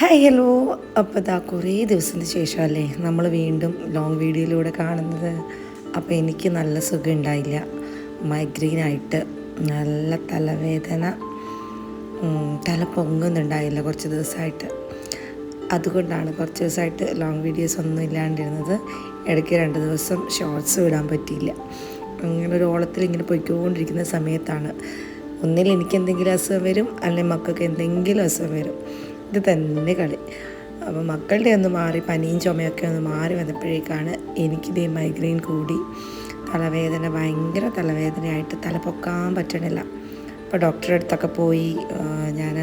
Hi hello അപ്പോൾ ഇതാ കുറേ ദിവസത്തിന് ശേഷമല്ലേ നമ്മൾ വീണ്ടും ലോങ് വീഡിയോയിലൂടെ കാണുന്നത്. അപ്പോൾ എനിക്ക് നല്ല സുഖം ഉണ്ടായില്ല. മൈഗ്രെയിനായിട്ട് നല്ല തലവേദന. തല പൊങ്ങുന്നുണ്ടായില്ല കുറച്ച് ദിവസമായിട്ട്. അതുകൊണ്ടാണ് കുറച്ച് ദിവസമായിട്ട് ലോങ് വീഡിയോസ് ഒന്നും ഇല്ലാണ്ടിരുന്നത്. ഇടയ്ക്ക് രണ്ട് ദിവസം ഷോർട്സ് വിടാൻ പറ്റിയില്ല. അങ്ങനെ ഒരു ഓളത്തിൽ ഇങ്ങനെ പൊയ്ക്കൊണ്ടിരിക്കുന്ന സമയത്താണ്. ഒന്നിൽ എനിക്ക് എന്തെങ്കിലും അസുഖം വരും അല്ലെങ്കിൽ മക്കൾക്ക് എന്തെങ്കിലും അസുഖം വരും. ഇത് തന്നെ കളി. അപ്പോൾ മക്കളുടെ ഒന്ന് മാറി പനിയും ചുമയൊക്കെ ഒന്ന് മാറി വന്നപ്പോഴേക്കാണ് എനിക്കിതേ മൈഗ്രെയിൻ കൂടി. തലവേദന ഭയങ്കര തലവേദനയായിട്ട് തല പൊക്കാൻ പറ്റണില്ല. അപ്പോൾ ഡോക്ടറെ അടുത്തൊക്കെ പോയി ഞാൻ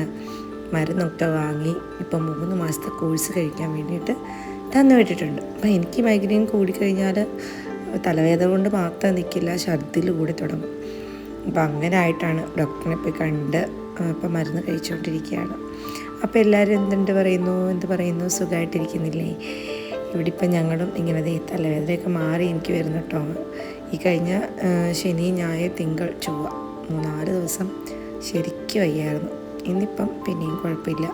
മരുന്നൊക്കെ വാങ്ങി. ഇപ്പം മൂന്ന് മാസത്തെ കോഴ്സ് കഴിക്കാൻ വേണ്ടിയിട്ട് തന്നു വിട്ടിട്ടുണ്ട്. അപ്പം എനിക്ക് മൈഗ്രെയിൻ കൂടിക്കഴിഞ്ഞാൽ തലവേദന കൊണ്ട് മാത്രം നിൽക്കില്ല ഛർദിൽ കൂടി തുടങ്ങും. അപ്പം അങ്ങനെ ആയിട്ടാണ് ഡോക്ടറിനെ പോയി കണ്ട് ഇപ്പം മരുന്ന് കഴിച്ചുകൊണ്ടിരിക്കുകയാണ് അപ്പോൾ എല്ലാവരും എന്തുണ്ട് പറയുന്നു? എന്ത് പറയുന്നു? സുഖമായിട്ടിരിക്കുന്നില്ലേ? ഇവിടെ ഇപ്പം ഞങ്ങളും ഇങ്ങനെ ദേ തലവേദനയൊക്കെ മാറി എനിക്ക് വരുന്ന കേട്ടോ. ഈ കഴിഞ്ഞ ശനി ഞായർ തിങ്കൾ ചൊവ്വ മൂന്നാൽ ദിവസം ശരിക്കും വയ്യായിരുന്നു. ഇന്നിപ്പം പിന്നെയും കുഴപ്പമില്ല.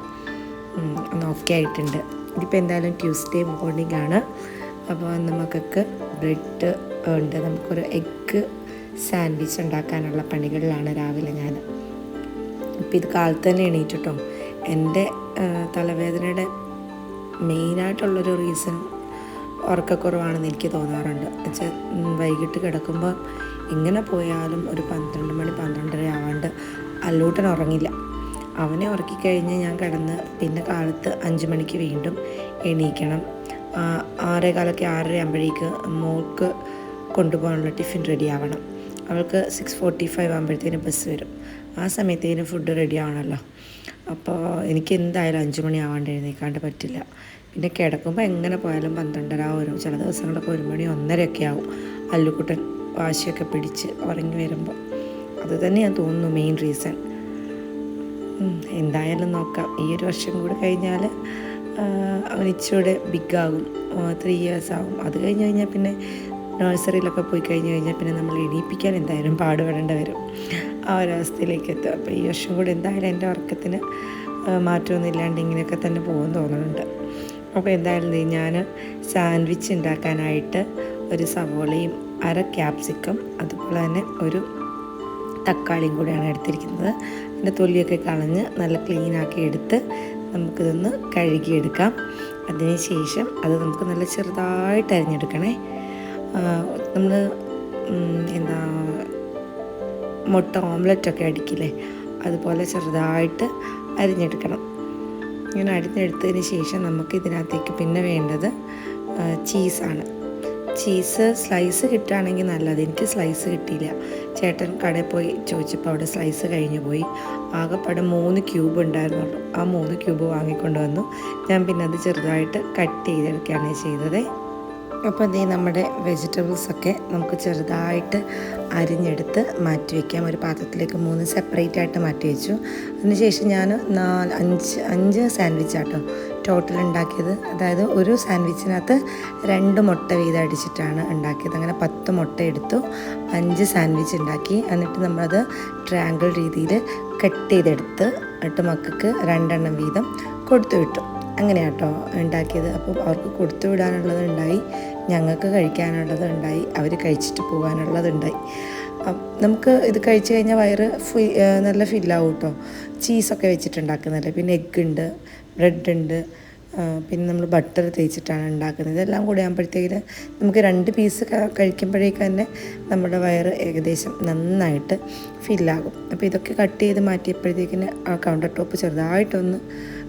ഒന്ന് ഓക്കെ ആയിട്ടുണ്ട്. ഇതിപ്പോൾ എന്തായാലും ട്യൂസ്ഡേ മോർണിംഗ് ആണ്. അപ്പോൾ നമുക്കൊക്കെ ബ്രെഡ് ഉണ്ട്. നമുക്കൊരു എഗ്ഗ് സാൻഡ്വിച്ച് ഉണ്ടാക്കാനുള്ള പണികളിലാണ് രാവിലെ ഞാൻ. ഇപ്പം ഇത് കാലത്ത് തന്നെ എണീറ്റിട്ടോ. എന്റെ തലവേദനയുടെ മെയിനായിട്ടുള്ളൊരു റീസൺ ഉറക്കക്കുറവാണെന്ന് എനിക്ക് തോന്നാറുണ്ട്. വെച്ചാൽ വൈകിട്ട് കിടക്കുമ്പോൾ ഇങ്ങനെ പോയാലും ഒരു പന്ത്രണ്ട് മണി പന്ത്രണ്ടര ആവാണ്ട് അല്ലൂട്ടൻ ഉറങ്ങില്ല. അവനെ ഉറക്കിക്കഴിഞ്ഞ് ഞാൻ കിടന്ന് പിന്നെ കാലത്ത് അഞ്ച് മണിക്ക് വീണ്ടും എണീക്കണം. ആറേ കാലൊക്കെ ആറര ആകുമ്പോഴേക്ക് മോൾക്ക് കൊണ്ടുപോകാനുള്ള ടിഫിൻ റെഡി ആവണം. അവൾക്ക് സിക്സ് ഫോർട്ടി ഫൈവ് ആകുമ്പോഴത്തേനും ബസ് വരും. ആ സമയത്തേനും ഫുഡ് റെഡി ആവണമല്ലോ അപ്പോൾ എനിക്ക് എന്തായാലും അഞ്ച് മണിയാവാണ്ട് എഴുന്നേക്കാണ്ട് പറ്റില്ല. പിന്നെ കിടക്കുമ്പോൾ എങ്ങനെ പോയാലും പന്ത്രണ്ടര വരും ചില ദിവസങ്ങളൊക്കെ ഒരു മണി ഒന്നരയൊക്കെ ആവും. അല്ലുക്കുട്ടൻ വാശിയൊക്കെ പിടിച്ച് ഉറങ്ങി വരുമ്പോൾ അത് തന്നെയാണ് തോന്നുന്നു മെയിൻ റീസൺ എന്തായാലും നോക്കാം. ഈ ഒരു വർഷം കൂടി കഴിഞ്ഞാൽ അവൻ ഇച്ചിരൂടെ ബിഗ് ആകും. ത്രീ ഇയേഴ്സ് ആകും. അത് കഴിഞ്ഞ് കഴിഞ്ഞാൽ പിന്നെ നഴ്സറിയിലൊക്കെ പോയി കഴിഞ്ഞ് കഴിഞ്ഞാൽ പിന്നെ നമ്മൾ എണീപ്പിക്കാൻ എന്തായാലും പാടുപെടേണ്ടി വരും. ആ ഒരവസ്ഥയിലേക്ക് എത്തും. അപ്പോൾ ഈ വർഷം കൂടെ എന്തായാലും എന്റെ ഉറക്കത്തിന് മാറ്റമൊന്നും ഇല്ലാണ്ട് ഇങ്ങനെയൊക്കെ തന്നെ പോകും തോന്നുന്നുണ്ട്. അപ്പോൾ എന്തായാലും ഞാൻ സാൻഡ്വിച്ച് ഉണ്ടാക്കാനായിട്ട് ഒരു സവോളയും അര ക്യാപ്സിക്കം അതുപോലെ തന്നെ ഒരു തക്കാളിയും കൂടെയാണ് എടുത്തിരിക്കുന്നത്. അതിന്റെ തൊലിയൊക്കെ കളഞ്ഞ് നല്ല ക്ലീനാക്കി എടുത്ത് നമുക്കിതൊന്ന് കഴുകിയെടുക്കാം. അതിന് ശേഷം അത് നമുക്ക് നല്ല ചെറുതായിട്ട് അരിഞ്ഞെടുക്കണേ. നമ്മൾ എന്താ മുട്ട ഓംലറ്റൊക്കെ അടിക്കില്ലേ? അതുപോലെ ചെറുതായിട്ട് അരിഞ്ഞെടുക്കണം. ഇങ്ങനെ അരിഞ്ഞെടുത്തതിന് ശേഷം നമുക്ക് ഇതിനകത്തേക്ക് പിന്നെ വേണ്ടത് ചീസാണ് ചീസ് സ്ലൈസ് കിട്ടുകയാണെങ്കിൽ നല്ലത്. എനിക്ക് സ്ലൈസ് കിട്ടിയില്ല. ചേട്ടൻ കടയിൽ പോയി ചോദിച്ചപ്പോൾ അവിടെ സ്ലൈസ് കഴിഞ്ഞു പോയി. ആകെപ്പാടെ മൂന്ന് ക്യൂബ് ഉണ്ടായിരുന്നുള്ളൂ ആ മൂന്ന് ക്യൂബ് വാങ്ങിക്കൊണ്ട് വന്നു. ഞാൻ പിന്നെ അത് ചെറുതായിട്ട് കട്ട് ചെയ്തെടുക്കുകയാണ് ചെയ്തത്. അപ്പോൾ ഇതേ നമ്മുടെ വെജിറ്റബിൾസ് ഒക്കെ നമുക്ക് ചെറുതായിട്ട് അരിഞ്ഞെടുത്ത് മാറ്റി വയ്ക്കാം ഒരു പാത്രത്തിലേക്ക് മൂന്ന് സെപ്പറേറ്റ് ആയിട്ട് മാറ്റി വെച്ചു. അതിനുശേഷം ഞാൻ നാല് അഞ്ച് അഞ്ച് സാൻഡ്വിച്ച് ആട്ടോ ടോട്ടൽ ഉണ്ടാക്കിയത്. അതായത് ഒരു സാൻഡ്വിച്ചിനകത്ത് രണ്ട് മുട്ട വീതം അടിച്ചിട്ടാണ് ഉണ്ടാക്കിയത്. അങ്ങനെ പത്ത് മുട്ട എടുത്തു അഞ്ച് സാൻഡ്വിച്ച് ഉണ്ടാക്കി. എന്നിട്ട് നമ്മളത് ട്രാങ്കിൾ രീതിയിൽ കട്ട് ചെയ്തെടുത്ത് എന്നിട്ട് മക്കൾക്ക് രണ്ടെണ്ണം വീതം കൊടുത്തു വിട്ടു. അങ്ങനെയാട്ടോ ഉണ്ടാക്കിയത്. അപ്പോൾ അവർക്ക് കൊടുത്തു വിടാനുള്ളത് ഉണ്ടായി. ഞങ്ങൾക്ക് കഴിക്കാനുള്ളത് ഉണ്ടായി അവർ കഴിച്ചിട്ട് പോകാനുള്ളതുണ്ടായി. നമുക്ക് ഇത് കഴിച്ചു കഴിഞ്ഞാൽ വയറ് ഫി നല്ല ഫില്ലാവും കേട്ടോ ചീസൊക്കെ വെച്ചിട്ടുണ്ടാക്കുന്നതല്ലേ പിന്നെ എഗ്ഗ് ഉണ്ട് ബ്രെഡ് ഉണ്ട് പിന്നെ നമ്മൾ ബട്ടർ തേച്ചിട്ടാണ് ഉണ്ടാക്കുന്നത്. ഇതെല്ലാം കൂടി ആകുമ്പോഴത്തേക്കും നമുക്ക് രണ്ട് പീസ് കഴിക്കുമ്പോഴേക്ക് തന്നെ നമ്മുടെ വയറ് ഏകദേശം നന്നായിട്ട് ഫില്ലാകും. അപ്പോൾ ഇതൊക്കെ കട്ട് ചെയ്ത് മാറ്റിയപ്പോഴത്തേക്കിന് ആ കൗണ്ടർ ടോപ്പ് ചെറുതായിട്ടൊന്ന്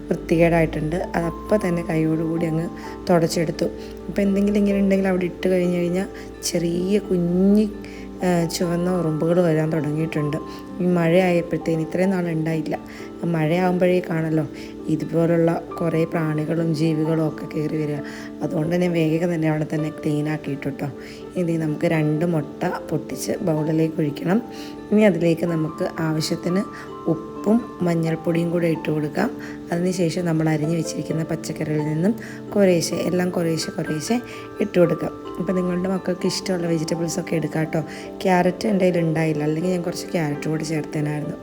വൃത്തികേടായിട്ടുണ്ട്. അതപ്പോൾ തന്നെ കൈയോടുകൂടി അങ്ങ് തുടച്ചെടുത്തു. അപ്പോൾ എന്തെങ്കിലും ഇങ്ങനെ ഉണ്ടെങ്കിൽ അവിടെ ഇട്ട് കഴിഞ്ഞ് കഴിഞ്ഞാൽ ചെറിയ കുഞ്ഞി ചുവന്ന ഉറുമ്പുകൾ വരാൻ തുടങ്ങിയിട്ടുണ്ട്. ഈ മഴയായപ്പോഴത്തേന് ഇത്രയും നാൾ ഉണ്ടായില്ല. മഴയാകുമ്പോഴേക്കാണല്ലോ ഇതുപോലുള്ള കുറേ പ്രാണികളും ജീവികളും ഒക്കെ കയറി വരിക. അതുകൊണ്ട് തന്നെ വേഗം തന്നെ അവിടെ തന്നെ ക്ലീൻ ആക്കിയിട്ടു കേട്ടോ ഇനി നമുക്ക് രണ്ട് മുട്ട പൊട്ടിച്ച് ബൗളിലേക്ക് ഒഴിക്കണം. ഇനി അതിലേക്ക് നമുക്ക് ആവശ്യത്തിന് ഉപ്പ് ഉപ്പും മഞ്ഞൾപ്പൊടിയും കൂടെ ഇട്ട് കൊടുക്കാം. അതിനുശേഷം നമ്മൾ അരിഞ്ഞു വെച്ചിരിക്കുന്ന പച്ചക്കറികളിൽ നിന്നും കുറേശ്ശെ എല്ലാം കുറേശ്ശെ കുറേശ്ശെ ഇട്ട് കൊടുക്കാം. അപ്പോൾ നിങ്ങളുടെ മക്കൾക്ക് ഇഷ്ടമുള്ള വെജിറ്റബിൾസ് ഒക്കെ എടുക്കാം കേട്ടോ. ക്യാരറ്റ് എന്റെ കയ്യിൽ ഉണ്ടായില്ല. അല്ലെങ്കിൽ ഞാൻ കുറച്ച് ക്യാരറ്റ് കൂടി ചേർത്തേനായിരുന്നു.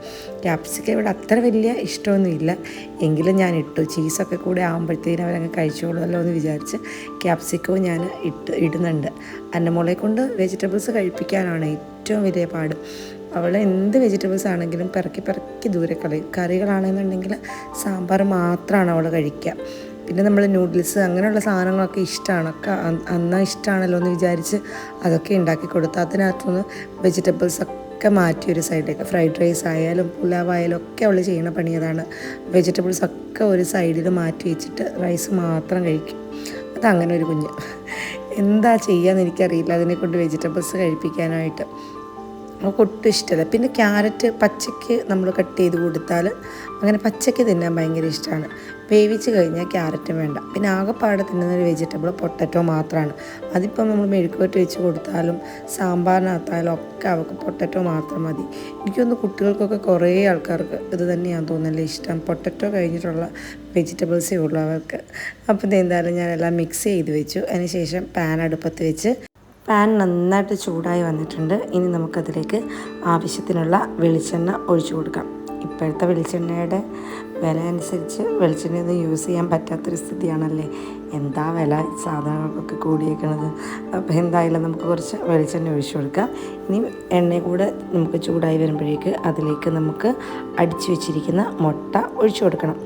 ക്യാപ്സിക്ക ഇവിടെ അത്ര വലിയ ഇഷ്ടമൊന്നുമില്ല. എങ്കിലും ഞാൻ ഇട്ടു. ചീസൊക്കെ കൂടെ ആകുമ്പോഴത്തേനും അവരങ്ങ് കഴിച്ചോളുമല്ലോ എന്ന് വിചാരിച്ച് ക്യാപ്സിക്കവും ഞാൻ ഇട്ട് ഇടുന്നുണ്ട്. അന്നമോളെ കൊണ്ട് വെജിറ്റബിൾസ് കഴിപ്പിക്കാനാണ് ഏറ്റവും വലിയ പാട്. അവൾ എന്ത് വെജിറ്റബിൾസ് ആണെങ്കിലും പിറക്കി പിറക്കി ദൂരെ കളി കറികളാണെന്നുണ്ടെങ്കിൽ സാമ്പാർ മാത്രമാണ് അവൾ കഴിക്കുക പിന്നെ നമ്മൾ നൂഡിൽസ് അങ്ങനെയുള്ള സാധനങ്ങളൊക്കെ ഇഷ്ടമാണ് ഒക്കെ അന്നാ ഇഷ്ടമാണല്ലോ എന്ന് വിചാരിച്ച് അതൊക്കെ ഉണ്ടാക്കി കൊടുത്തു അതിനകത്തുനിന്ന് വെജിറ്റബിൾസ് ഒക്കെ മാറ്റി ഒരു സൈഡിലേക്ക് ഫ്രൈഡ് റൈസ് ആയാലും പുലാവ് ആയാലും ഒക്കെ അവൾ ചെയ്യുന്ന പണി അതാണ്. വെജിറ്റബിൾസ് ഒക്കെ ഒരു സൈഡിൽ മാറ്റി വെച്ചിട്ട് റൈസ് മാത്രം കഴിക്കും. അതങ്ങനെ ഒരു കുഞ്ഞ്. എന്താ ചെയ്യാന്ന് എനിക്കറിയില്ല. അതിനെ കൊണ്ട് വെജിറ്റബിൾസ് കഴിപ്പിക്കാനായിട്ട്. അവൾക്ക് ഒട്ടും ഇഷ്ടമല്ല. പിന്നെ ക്യാരറ്റ് പച്ചയ്ക്ക് നമ്മൾ കട്ട് ചെയ്ത് കൊടുത്താൽ അങ്ങനെ പച്ചയ്ക്ക് തിന്നാൻ ഭയങ്കര ഇഷ്ടമാണ്. വേവിച്ച് കഴിഞ്ഞാൽ ക്യാരറ്റും വേണ്ട. പിന്നെ ആകെപ്പാടെ തിന്നുന്ന ഒരു വെജിറ്റബിൾ പൊട്ടറ്റോ മാത്രമാണ്. അതിപ്പം നമ്മൾ മെഴുക്കുവരട്ടി വെച്ച് കൊടുത്താലും സാമ്പാറിനകത്തായാലും ഒക്കെ അവൾക്ക് പൊട്ടറ്റോ മാത്രം മതി. എനിക്കൊന്ന് കുട്ടികൾക്കൊക്കെ കുറേ ആൾക്കാർക്ക് ഇത് തന്നെയാണ് തോന്നുന്നില്ല ഇഷ്ടം. പൊട്ടറ്റോ കഴിഞ്ഞിട്ടുള്ള വെജിറ്റബിൾസേ ഉള്ളൂ അവർക്ക്. അപ്പോൾ എന്തായാലും ഞാനെല്ലാം മിക്സ് ചെയ്ത് വെച്ചു. അതിന് ശേഷം പാൻ അടുപ്പത്ത് വെച്ച് പാൻ നന്നായിട്ട് ചൂടായി വന്നിട്ടുണ്ട്. ഇനി നമുക്കതിലേക്ക് ആവശ്യത്തിനുള്ള വെളിച്ചെണ്ണ ഒഴിച്ചു കൊടുക്കാം. ഇപ്പോഴത്തെ വെളിച്ചെണ്ണയുടെ വില അനുസരിച്ച് വെളിച്ചെണ്ണയൊന്നും യൂസ് ചെയ്യാൻ പറ്റാത്തൊരു സ്ഥിതിയാണല്ലേ? എന്താ വില സാധനങ്ങൾക്കൊക്കെ കൂടിയേക്കണത്? അപ്പോൾ എന്തായാലും നമുക്ക് കുറച്ച് വെളിച്ചെണ്ണ ഒഴിച്ചു കൊടുക്കാം. ഇനി എണ്ണ കൂടെ നമുക്ക് ചൂടായി വരുമ്പോഴേക്ക് അതിലേക്ക് നമുക്ക് അടിച്ചു വെച്ചിരിക്കുന്ന മുട്ട ഒഴിച്ചു കൊടുക്കണം.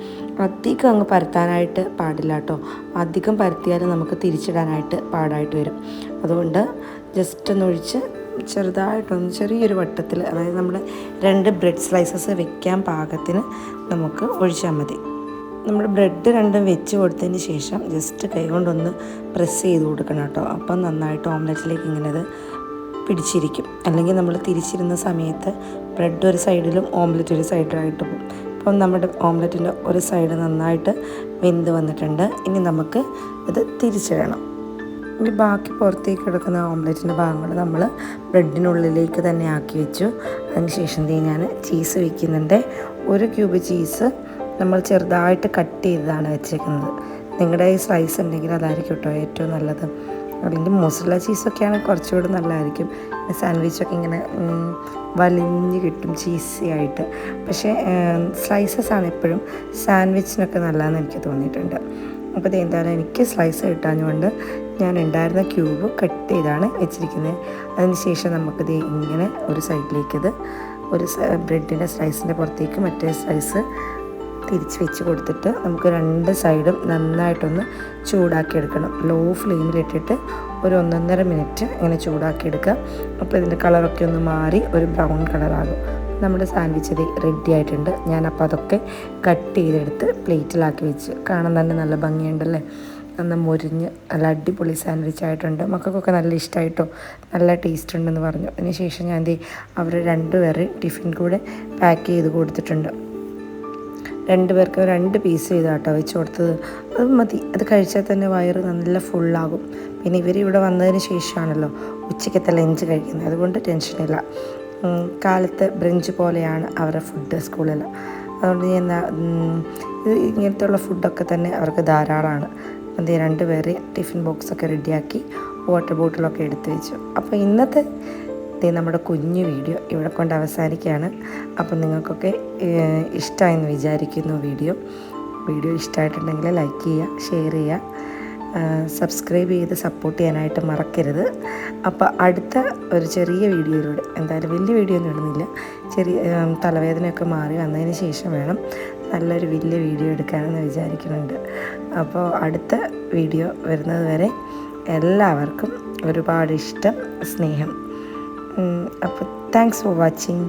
അധികം അങ്ങ് പരത്താനായിട്ട് പാടില്ല കേട്ടോ. അധികം പരത്തിയാൽ നമുക്ക് തിരിച്ചിടാനായിട്ട് പാടായിട്ട് വരും. അതുകൊണ്ട് ജസ്റ്റ് ഒന്ന് ഒഴിച്ച് ചെറുതായിട്ടൊന്ന് ചെറിയൊരു വട്ടത്തിൽ അതായത് നമ്മൾ രണ്ട് ബ്രെഡ് സ്ലൈസസ് വെക്കാൻ പാകത്തിന് നമുക്ക് ഒഴിച്ചാൽ മതി. നമ്മൾ ബ്രെഡ് രണ്ടും വെച്ച് കൊടുത്തതിന് ശേഷം ജസ്റ്റ് കൈകൊണ്ടൊന്ന് പ്രസ് ചെയ്ത് കൊടുക്കണം കേട്ടോ. അപ്പം നന്നായിട്ട് ഓംലെറ്റിലേക്ക് ഇങ്ങനെ അത് പിടിച്ചിരിക്കും. അല്ലെങ്കിൽ നമ്മൾ തിരിച്ചിരുന്ന സമയത്ത് ബ്രെഡ് ഒരു സൈഡിലും ഓംലെറ്റ് ഒരു സൈഡിലായിട്ട് പോകും. അപ്പം നമ്മുടെ ഓംലെറ്റിന്റെ ഒരു സൈഡ് നന്നായിട്ട് വെന്ത് വന്നിട്ടുണ്ട്. ഇനി നമുക്ക് ഇത് തിരിച്ചിടണം ഇനി ബാക്കി പുറത്തേക്ക് കിടക്കുന്ന ഓംലെറ്റിന്റെ ഭാഗങ്ങൾ നമ്മൾ ബ്രെഡിനുള്ളിലേക്ക് തന്നെ ആക്കി വെച്ചു. അതിനുശേഷം ഞാൻ ചീസ് വയ്ക്കുന്നുണ്ട് ഒരു ക്യൂബ് ചീസ് നമ്മൾ ചെറുതായിട്ട് കട്ട് ചെയ്തതാണ് വെച്ചേക്കുന്നത്. നിങ്ങളുടെ ഈ സ്ലൈസ് ഉണ്ടെങ്കിൽ അതായിരിക്കും കേട്ടോ ഏറ്റവും നല്ലത്. അല്ലെങ്കിൽ മുസല ചീസൊക്കെയാണ് കുറച്ചുകൂടി നല്ലതായിരിക്കും. സാൻഡ്വിച്ചൊക്കെ ഇങ്ങനെ വലിഞ്ഞ് കിട്ടും ചീസി ആയിട്ട്. പക്ഷേ സ്ലൈസസ് ആണ് എപ്പോഴും സാൻഡ്വിച്ചിനൊക്കെ നല്ലതെന്ന് എനിക്ക് തോന്നിയിട്ടുണ്ട്. അപ്പോൾ ഇത് എനിക്ക് സ്ലൈസ് കിട്ടാഞ്ഞുകൊണ്ട് ഞാൻ ഉണ്ടായിരുന്ന ക്യൂബ് കട്ട് ചെയ്താണ് വെച്ചിരിക്കുന്നത്. അതിന് ശേഷം നമുക്കിത് ഇങ്ങനെ ഒരു സൈഡിലേക്കത് ഒരു ബ്രെഡിന്റെ സ്ലൈസിന്റെ പുറത്തേക്ക് മറ്റേ സ്ലൈസ് തിരിച്ച് വെച്ച് കൊടുത്തിട്ട് നമുക്ക് രണ്ട് സൈഡും നന്നായിട്ടൊന്ന് ചൂടാക്കി എടുക്കണം. ലോ ഫ്ലെയിമിലിട്ടിട്ട് ഒരു ഒന്നൊന്നര മിനിറ്റ് ഇങ്ങനെ ചൂടാക്കി എടുക്കുക അപ്പോൾ ഇതിന്റെ കളറൊക്കെ ഒന്ന് മാറി ഒരു ബ്രൗൺ കളറാകും നമ്മുടെ സാൻഡ്വിച്ച് അത് റെഡി ആയിട്ടുണ്ട്. ഞാൻ അപ്പോൾ അതൊക്കെ കട്ട് ചെയ്തെടുത്ത് പ്ലേറ്റിലാക്കി വെച്ച്. കാണാൻ തന്നെ നല്ല ഭംഗിയുണ്ടല്ലേ? നന്ന മുരിഞ്ഞ് നല്ല അടിപൊളി സാൻഡ്വിച്ച് ആയിട്ടുണ്ട്. മക്കൾക്കൊക്കെ നല്ല ഇഷ്ടമായിട്ടോ നല്ല ടേസ്റ്റ് ഉണ്ടെന്ന് പറഞ്ഞു. അതിന് ശേഷം ഞാൻ എന്ത് അവർ രണ്ടുപേരെ ടിഫിൻ കൂടെ പാക്ക് ചെയ്ത് കൊടുത്തിട്ടുണ്ട്. രണ്ട് പേർക്ക് രണ്ട് പീസ് ചെയ്താട്ടോ വെച്ച് കൊടുത്തത്. അത് മതി. അത് കഴിച്ചാൽ തന്നെ വയറ് നല്ല ഫുള്ളാകും പിന്നെ ഇവർ ഇവിടെ വന്നതിന് ശേഷമാണല്ലോ ഉച്ചയ്ക്കത്തെ ലഞ്ച് കഴിക്കുന്നത്. അതുകൊണ്ട് ടെൻഷനില്ല കാലത്ത് ബ്രഞ്ച് പോലെയാണ് അവരുടെ ഫുഡ് സ്കൂളിൽ അതുകൊണ്ട് ഞാൻ ഇത് ഇങ്ങനത്തെയുള്ള ഫുഡൊക്കെ തന്നെ അവർക്ക് ധാരാളമാണ് അത് രണ്ട് പേര് ടിഫിൻ ബോക്സൊക്കെ റെഡിയാക്കി വാട്ടർ ബോട്ടിലൊക്കെ എടുത്തു വെച്ചു. അപ്പോൾ ഇന്നത്തെ ഇത് നമ്മുടെ കുഞ്ഞു വീഡിയോ ഇവിടെ കൊണ്ട് അവസാനിക്കുകയാണ്. അപ്പം നിങ്ങൾക്കൊക്കെ ഇഷ്ടമായെന്ന് വിചാരിക്കുന്നു വീഡിയോ. വീഡിയോ ഇഷ്ടമായിട്ടുണ്ടെങ്കിൽ ലൈക്ക് ചെയ്യുക ഷെയർ ചെയ്യുക. സബ്സ്ക്രൈബ് ചെയ്ത് സപ്പോർട്ട് ചെയ്യാനായിട്ട് മറക്കരുത്. അപ്പോൾ അടുത്ത ഒരു ചെറിയ വീഡിയോയിലൂടെ എന്തായാലും വലിയ വീഡിയോ ഒന്നും ഇടുന്നില്ല. ചെറിയ തലവേദനയൊക്കെ മാറി വന്നതിന് ശേഷം വേണം നല്ലൊരു വലിയ വീഡിയോ എടുക്കാനെന്ന് വിചാരിക്കുന്നുണ്ട്. അപ്പോൾ അടുത്ത വീഡിയോ വരുന്നത് വരെ എല്ലാവർക്കും ഒരുപാട് ഇഷ്ടം സ്നേഹം. അപ്പോൾ താങ്ക്സ് ഫോർ വാച്ചിങ്